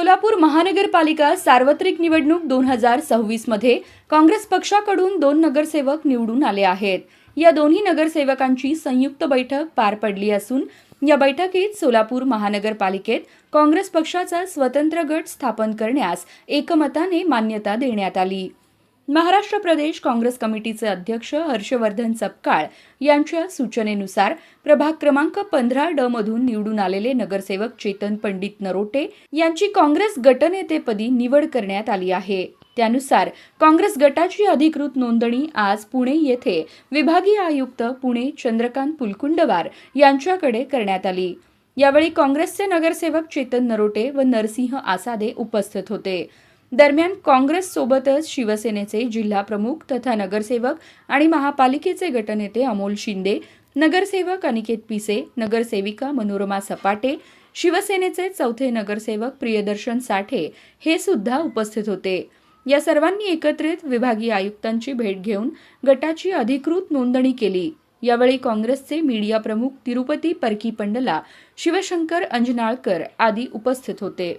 सोलापूर महानगरपालिका सार्वत्रिक निवडणूक दोन हजार सव्वीसमध्ये काँग्रेस पक्षाकडून दोन नगरसेवक निवडून आले आहेत. या दोन्ही नगरसेवकांची संयुक्त बैठक पार पडली असून या बैठकीत सोलापूर महानगरपालिकेत काँग्रेस पक्षाचा स्वतंत्र गट स्थापन करण्यास एकमताने मान्यता देण्यात आली. महाराष्ट्र प्रदेश काँग्रेस कमिटीचे अध्यक्ष हर्षवर्धन सपकाळ यांच्या सूचनेनुसार प्रभाग क्रमांक पंधरा ड मधून निवडून आलेले नगरसेवक चेतन पंडित नरोटे यांची काँग्रेस गटनेतेपदी निवड करण्यात आली आहे. त्यानुसार काँग्रेस गटाची अधिकृत नोंदणी आज पुणे येथे विभागीय आयुक्त पुणे चंद्रकांत पुलकुंडवार यांच्याकडे करण्यात आली. यावेळी काँग्रेसचे नगरसेवक चेतन नरोटे व नरसिंह आसादे उपस्थित होते. दरम्यान काँग्रेससोबतच शिवसेनेचे जिल्हा प्रमुख तथा नगरसेवक आणि महापालिकेचे गटनेते अमोल शिंदे नगरसेवक अनिकेत पिसे नगरसेविका मनोरमा सपाटे शिवसेनेचे चौथे नगरसेवक प्रियदर्शन साठे हे सुद्धा उपस्थित होते. या सर्वांनी एकत्रित विभागीय आयुक्तांची भेट घेऊन गटाची अधिकृत नोंदणी केली. यावेळी काँग्रेसचे मीडिया प्रमुख तिरुपती परकी पंडला शिवशंकर अंजनाळकर आदी उपस्थित होते.